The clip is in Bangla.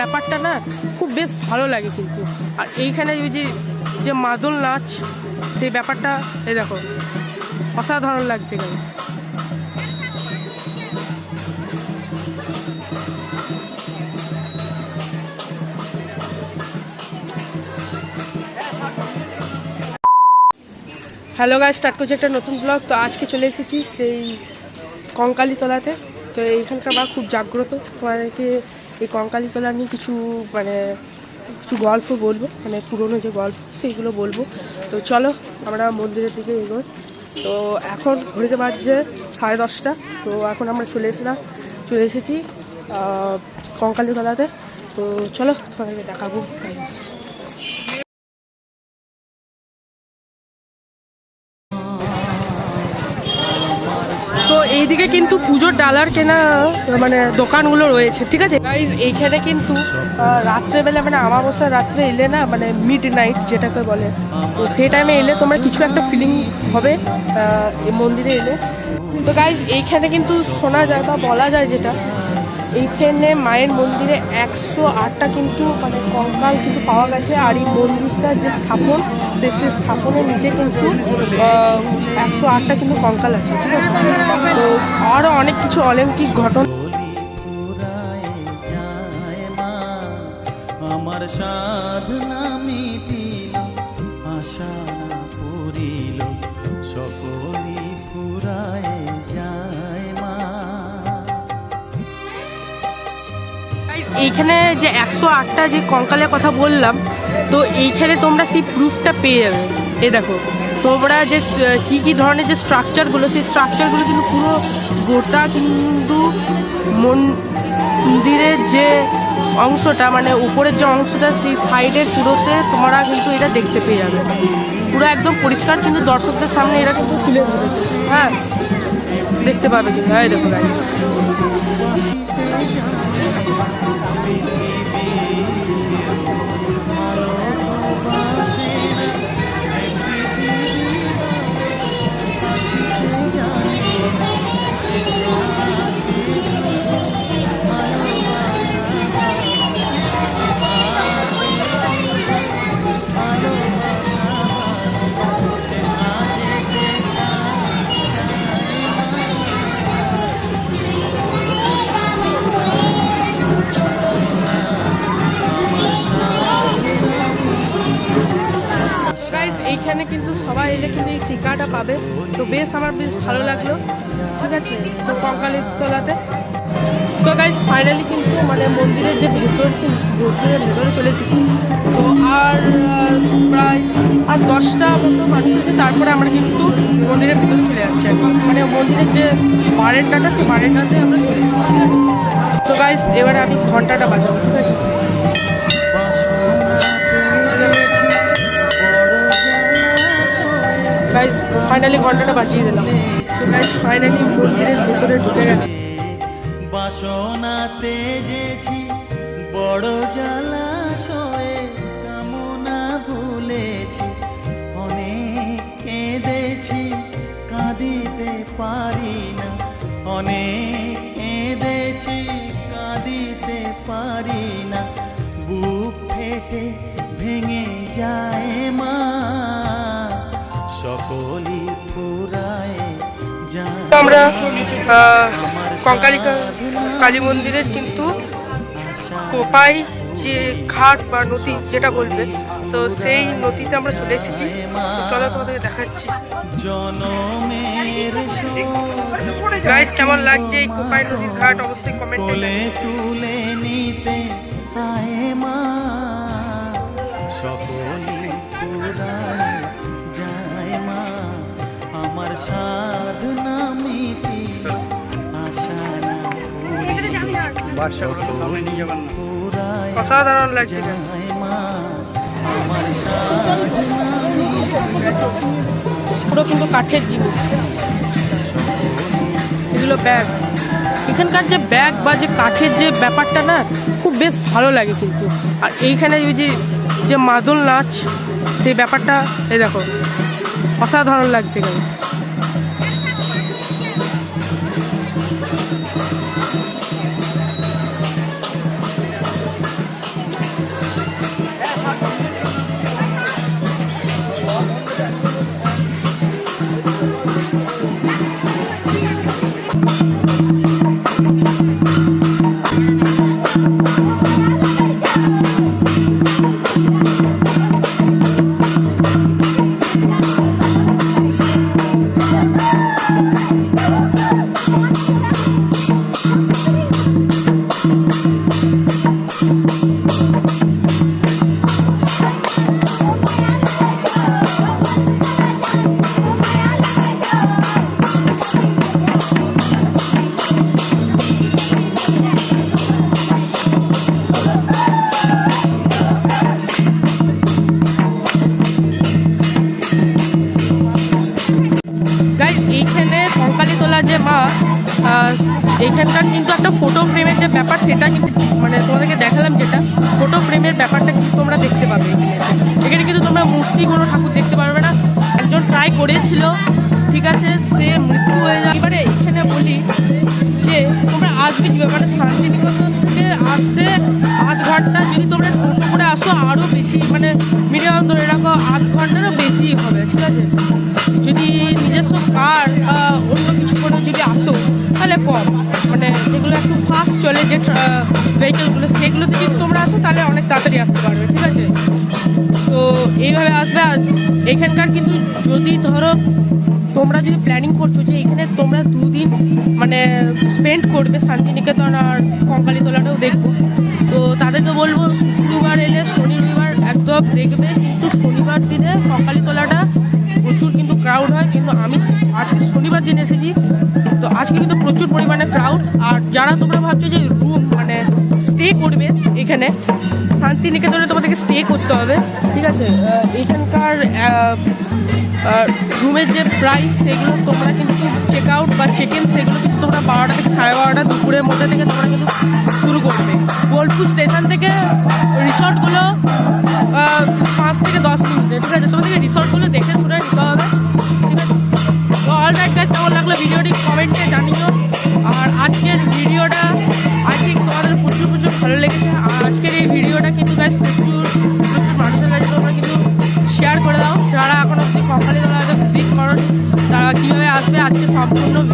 ব্যাপারটা না খুব বেশ ভালো লাগে কিন্তু। আর এইখানে ওই যে যে মাদল নাচ, সেই ব্যাপারটা, এই দেখো, অসাধারণ লাগছে গাইস হ্যালো গাইস স্টার্ট করছি একটা নতুন ব্লগ তো আজকে চলে এসেছি সেই কঙ্কালীতলাতে। তো এইখানকার বা খুব জাগ্রত। তোমাদেরকে এই কঙ্কালীতলা নিয়ে কিছু মানে কিছু গল্প বলব মানে পুরনো যে গল্প, সেইগুলো বলব। তো চলো, আমরা মন্দিরের দিকে এগোই। তো এখন ঘড়িতে বাজছে সাড়ে দশটা। তো এখন আমরা চলে এসেছিলাম চলে এসেছি কঙ্কালীতলাতে। তো চলো, তোমাদেরকে দেখাবো। তো এইদিকে কিন্তু পুজোর ডালার কেনা মানে দোকানগুলো রয়েছে, ঠিক আছে? গাইজ এইখানে কিন্তু রাত্রেবেলা মানে আমাবস্যার রাত্রে এলে না মানে মিড নাইট যেটাকে বলে, তো সেই টাইমে এলে তোমরা কিছু একটা ফিলিং হবে এই মন্দিরে এলে। তো গাইজ এইখানে কিন্তু শোনা যায় বা বলা যায় যেটা, এইখানে মায়ের মন্দিরে একশো আটটা কিন্তু মানে কঙ্কাল কিন্তু পাওয়া গেছে, আর এই মন্দিরটার যে স্থাপন সেই স্থাপনের নিচে কিন্তু একশো আটটা কিন্তু কঙ্কাল আছে, ঠিক আছে? তো আরও অনেক কিছু অলৌকিক ঘটনা। আমার সাধনা মিটিল আশা পুরিল সকলি ফুরায় যায় মা। এইখানে যে একশো আটটা যে কঙ্কালের কথা বললাম তো এইখানে তোমরা সেই প্রুফটা পেয়ে যাবে। এ দেখো। তোমরা যে কী কি ধরনের যে স্ট্রাকচারগুলো সেই স্ট্রাকচারগুলো কিন্তু পুরো গোটা কিন্তু মন্দিরের যে অংশটা মানে উপরের যে অংশটা, সেই সাইডের পুরোতে তোমরা কিন্তু এটা দেখতে পেয়ে যাবে। পুরো একদম পরিষ্কার, কিন্তু দর্শকদের সামনে এরা কিন্তু তুলে ধরেছে হ্যাঁ দেখতে পাবে কিন্তু। হ্যাঁ দেখো। তো কঙ্কালের তলাতে। তো গাইজ ফাইনালি কিন্তু মানে মন্দিরের যে ভেতর মন্দিরের ভেতরে চলে এসেছি। তো আর প্রায় আর দশটা মতো মানুষ তারপরে আমরা কিন্তু মন্দিরের ভিতরে চলে যাচ্ছি। মানে মন্দিরের যে বারেন্টাটা সেই বারেন্টাতে আমরা চলে আছে? তো গাইজ এবারে আমি ঘন্টাটা বাজাবো, ঠিক আছে? ফাইনালি ঘন্টাটা বাঁচিয়ে দিলাম। সো গাইজ ফাইনালি মন্দিরের গেছে। বাসনা তেজেছি বড় জলাশয়ে কামনা ভুলেছি অনেক কেঁদেছি, কাঁদিতে পারি না। অনেক কেঁদেছি, কাঁদিতে পারি না। বুক ফেটে ভেঙে যায় মা সকলি যায় আমরা কঙ্কালিকা কালী মন্দিরের কিন্তু কোপাই যে ঘাট বা নদী যেটা বলবে তো সেই নদীতে আমরা চলে এসেছি। চলো তোমাদের দেখাচ্ছি। গাইজ কেমন লাগছে এই কোপাই নদীর ঘাট? অবশ্যই কমেন্টে তুলে নিতে সকলি যায় মা। আমার সাধনা অসাধারণ লাগছে। পুরো কিন্তু কাঠের জিনিস। এগুলো ব্যাগ। এখানকার যে ব্যাগ বা যে কাঠের যে ব্যাপারটা না, খুব বেশ ভালো লাগে কিন্তু। আর এইখানে ওই যে যে মাদল নাচ, সেই ব্যাপারটা, এই দেখো, অসাধারণ লাগছে গাইস এইখানকার কিন্তু একটা ফটো ফ্রেমের যে ব্যাপার, সেটা কিন্তু মানে তোমাদেরকে দেখালাম যেটা ফটো ফ্রেমের ব্যাপারটা কিন্তু তোমরা দেখতে পাবে এখানে। কিন্তু তোমরা মূর্তি কোনো ঠাকুর দেখতে পারবে না। একজন ট্রাই করেছিল, ঠিক আছে, সে মৃত্যু হয়ে যাবে এখানে বলি যে, তোমরা আসবে কীভাবে? মানে শান্তিনিকেতন যে ভেহিকেলগুলো সেগুলোতে যদি তোমরা আসো, তাহলে অনেক তাড়াতাড়ি আসতে পারবে, ঠিক আছে? তো এইভাবে আসবে, আর এখানকার কিন্তু যদি ধরো, তোমরা যদি প্ল্যানিং করছ যে এখানে তোমরা দুদিন মানে স্পেন্ড করবে শান্তিনিকেতন আর কঙ্কালীতলাটাও দেখব। তো তাদেরকে বলব, শুক্রবার এলে শনি রবিবার একদম দেখবে, কিন্তু শনিবার দিনে কঙ্কালীতলাটা প্রচুর কিন্তু ক্রাউড হয়, কিন্তু আমি আজকে শনিবার দিন এসেছি তো আজকে কিন্তু প্রচুর পরিমাণে ক্রাউড আর যারা তোমরা ভাবছ যে রুম মানে স্টে করবে এখানে, শান্তিনিকেতনে তোমাদেরকে স্টে করতে হবে। ঠিক আছে এখানকার রুমের যে প্রাইস সেগুলো তোমরা কিন্তু চেক আউট বা চেক ইন সেগুলো কিন্তু তোমরা বারোটা থেকে সাড়ে বারোটা দুপুরের মধ্যে থেকে তোমরা কিন্তু শুরু করবে। বোলপুর স্টেশন থেকে রিসর্টগুলো পাঁচ থেকে দশ মিনিটে, ঠিক আছে? তোমাদেরকে রিসর্টগুলো দেখে শুনে নিতে হবে। ঠিক আছে? তো অল রাইট গাইস কেমন লাগল? ভিডিওটি আসবে